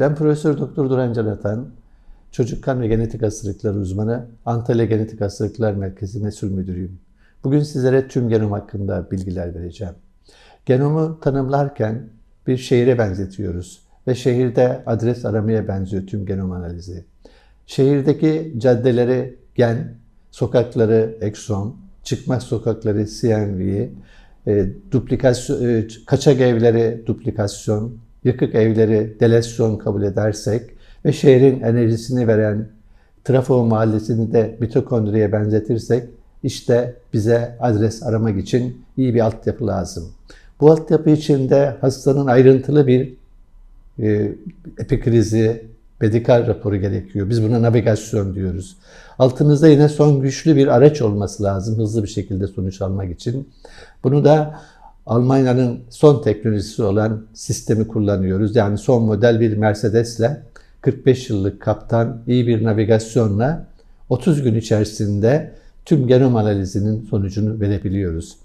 Ben Profesör Doktor Duran Can Atan, Çocuk Kan ve Genetik Hastalıkları uzmanı, Antalya Genetik Hastalıklar Merkezi Mesul Müdürüyüm. Bugün sizlere tüm genom hakkında bilgiler vereceğim. Genomu tanımlarken bir şehire benzetiyoruz ve şehirde adres aramaya benziyor tüm genom analizi. Şehirdeki caddeleri gen, sokakları ekson, çıkmaz sokakları CNV, e, duplikasyon, e, kaçak evleri duplikasyon, yıkık evleri delasyon kabul edersek ve şehrin enerjisini veren trafo mahallesini de mitokondriye benzetirsek işte bize adres aramak için iyi bir altyapı lazım. Bu altyapı içinde hastanın ayrıntılı bir e, epikrizi, medikal raporu gerekiyor. Biz buna navigasyon diyoruz. Altımızda yine son güçlü bir araç olması lazım hızlı bir şekilde sonuç almak için. Bunu da Almanya'nın son teknolojisi olan sistemi kullanıyoruz. Yani son model bir Mercedes'le 45 yıllık kaptan iyi bir navigasyonla 30 gün içerisinde tüm genom analizinin sonucunu verebiliyoruz.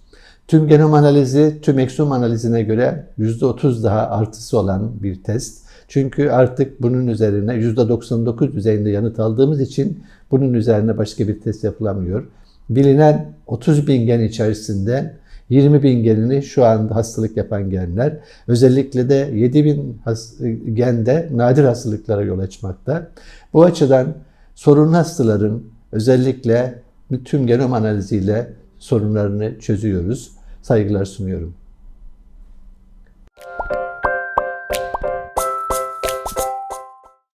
Tüm genom analizi tüm eksom analizine göre %30 daha artısı olan bir test. Çünkü artık bunun üzerine %99 düzeyinde yanıt aldığımız için bunun üzerine başka bir test yapılamıyor. Bilinen 30 bin gen içerisinde 20 bin genini şu anda hastalık yapan genler. Özellikle de 7 bin gende nadir hastalıklara yol açmakta. Bu açıdan sorunlu hastaların özellikle tüm genom analiziyle sorunlarını çözüyoruz. Saygılar sunuyorum.